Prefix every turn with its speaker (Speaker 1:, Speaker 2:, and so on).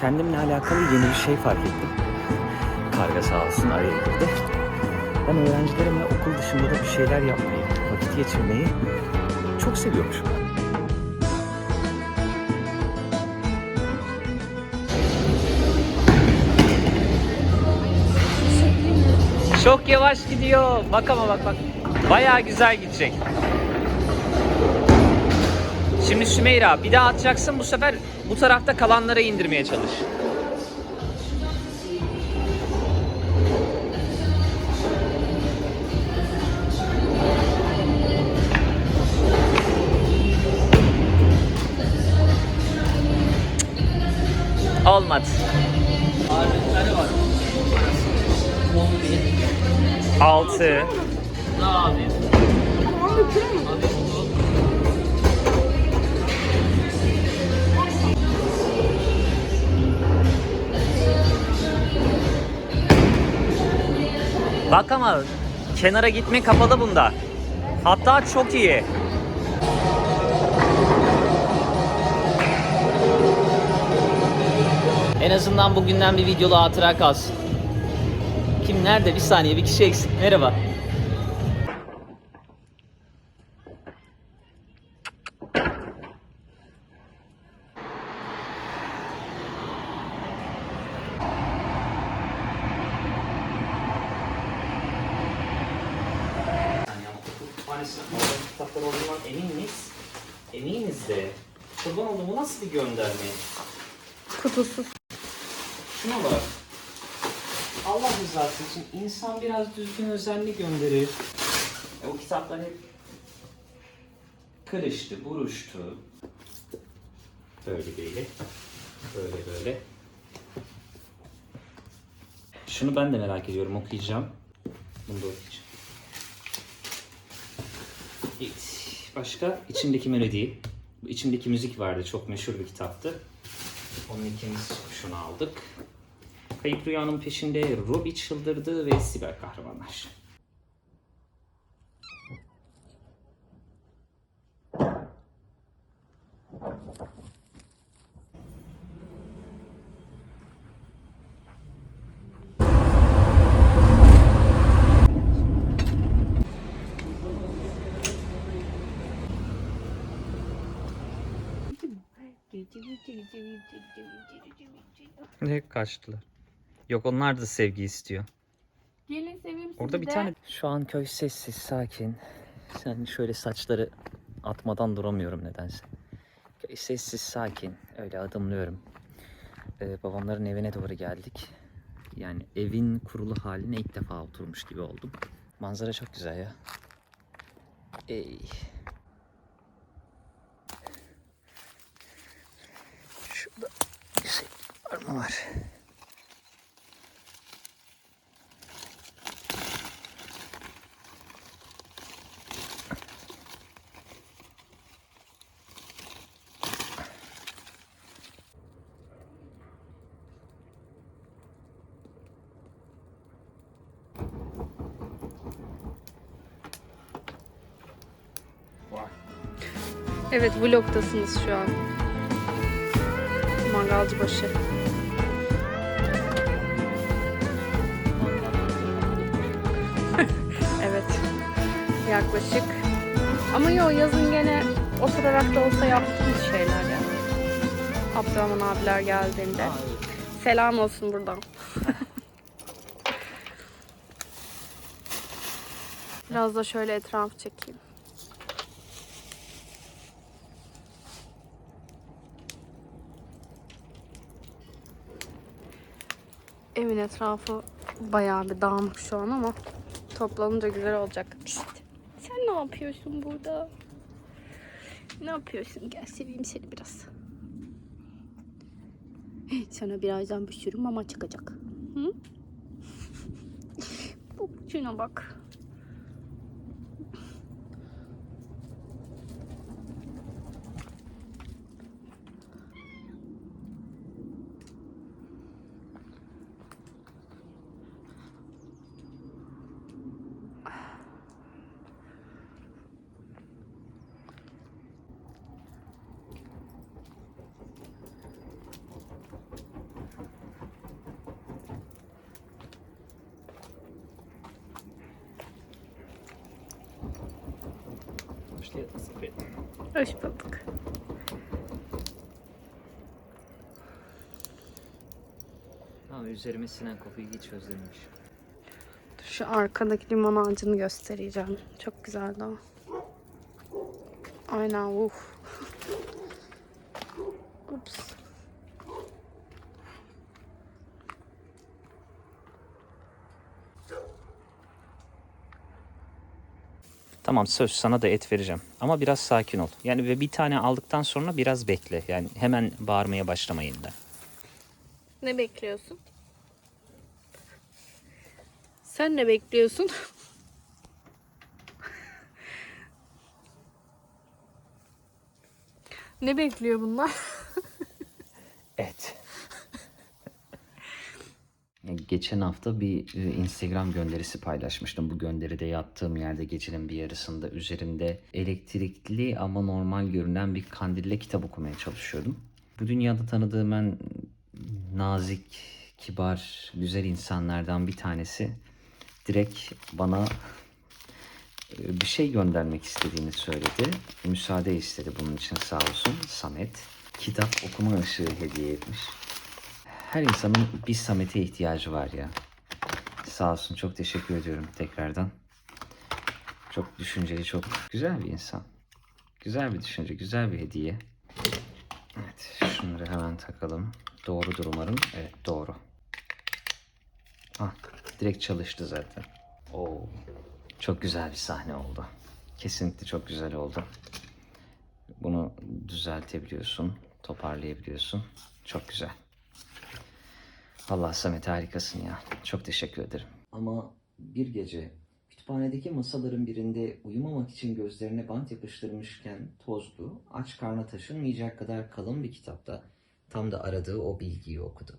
Speaker 1: kendimle alakalı yeni bir şey fark ettim. Karga sağ olsun araya girdi. Ben öğrencilerimle okul dışında da bir şeyler yapmayı, vakit geçirmeyi çok seviyormuşum. Çok yavaş gidiyor. Bak ama bak bak. Bayağı güzel gidecek. Şimdi Sümeyra bir daha atacaksın bu sefer bu tarafta kalanlara indirmeye çalış. Olmadı.
Speaker 2: Ağırlıkları var. 11.
Speaker 1: 6
Speaker 2: Daha abi. Abi
Speaker 1: Bak ama kenara gitme kapalı bunda. Hatta çok iyi. En azından bugünden bir videolu hatıra kalsın. Kim nerede? Bir saniye bir kişi eksik. Merhaba. Yani ama okul kütüphanesine aldığım kitaplar olduğundan emin miyiz? Eminiz de. Kurban olduğum bu nasıl bir gönderme?
Speaker 3: Kutusuz.
Speaker 1: Şuna bak. Allah rızası için insan biraz düzgün özenli gönderir. E, o kitaplar hep kırıştı, buruştu. Böyle böyle. Böyle böyle. Şunu ben de merak ediyorum okuyacağım. Bunu da okuyacağım. Başka içimdeki melodi. İçimdeki müzik vardı. Çok meşhur bir kitaptı. Onun ikinci çıkışını aldık. Kayıp Rüyanın peşinde Robbie çıldırdı ve siber kahramanlar. Ne kaçtılar? Yok onlar da sevgi istiyor.
Speaker 3: Gelin seveyim sizi
Speaker 1: Orada bir
Speaker 3: de.
Speaker 1: tane... Şu an köy sessiz, sakin. Sen şöyle saçları atmadan duramıyorum nedense. Köy sessiz, sakin. Öyle adımlıyorum. Ee, babamların evine doğru geldik. Yani evin kurulu haline ilk defa oturmuş gibi oldum. Manzara çok güzel ya. Ey. Şurada bir şey mı var?
Speaker 3: Evet vlogdasınız şu an. Mangalcıbaşı. Evet. Yaklaşık. Ama yo yazın gene oturarak da olsa yaptığımız şeyler ya. Abdurrahman abiler geldiğinde. Selam olsun buradan. Biraz da şöyle etraf çekeyim. Evin etrafı bayağı bir dağınık şu an ama toplanınca güzel olacak. Pişt. Ne yapıyorsun burada? Ne yapıyorsun? Gel seveyim seni biraz. Sana birazdan bir sürü mama çıkacak. Hı? Şuna bak.
Speaker 2: Geldin Safiye.
Speaker 3: Hoş bulduk.
Speaker 1: Ama üzerime sinen kokuyu hiç özlememiş.
Speaker 3: Dur şu arkadaki limon ağacını göstereceğim. Çok güzeldi o. Aynen uf.
Speaker 1: Tamam söz sana da et vereceğim. Ama biraz sakin ol. Yani ve bir tane aldıktan sonra biraz bekle. Yani hemen bağırmaya başlamayın da.
Speaker 3: Ne bekliyorsun? Sen ne bekliyorsun? ne bekliyor bunlar?
Speaker 1: Et. Geçen hafta bir e, Instagram gönderisi paylaşmıştım. Bu gönderide yattığım yerde gecenin bir yarısında üzerinde elektrikli ama normal görünen bir kandille kitap okumaya çalışıyordum. Bu dünyada tanıdığım en nazik, kibar, güzel insanlardan bir tanesi direkt bana e, bir şey göndermek istediğini söyledi. Müsaade istedi bunun için sağ olsun Samet. Kitap okuma ışığı hediye etmiş. Her insanın bir Samet'e ihtiyacı var ya. Sağ olsun çok teşekkür ediyorum tekrardan. Çok düşünceli, çok güzel bir insan. Güzel bir düşünce, güzel bir hediye. Evet, şunları hemen takalım. Doğrudur umarım. Evet, doğru. Ah, direkt çalıştı zaten. Oo, çok güzel bir sahne oldu. Kesinlikle çok güzel oldu. Bunu düzeltebiliyorsun, toparlayabiliyorsun. Çok güzel. Allah Samet harikasın ya. Çok teşekkür ederim. Ama bir gece kütüphanedeki masaların birinde uyumamak için gözlerine bant yapıştırmışken tozlu, aç karna taşınmayacak kadar kalın bir kitapta tam da aradığı o bilgiyi okudu.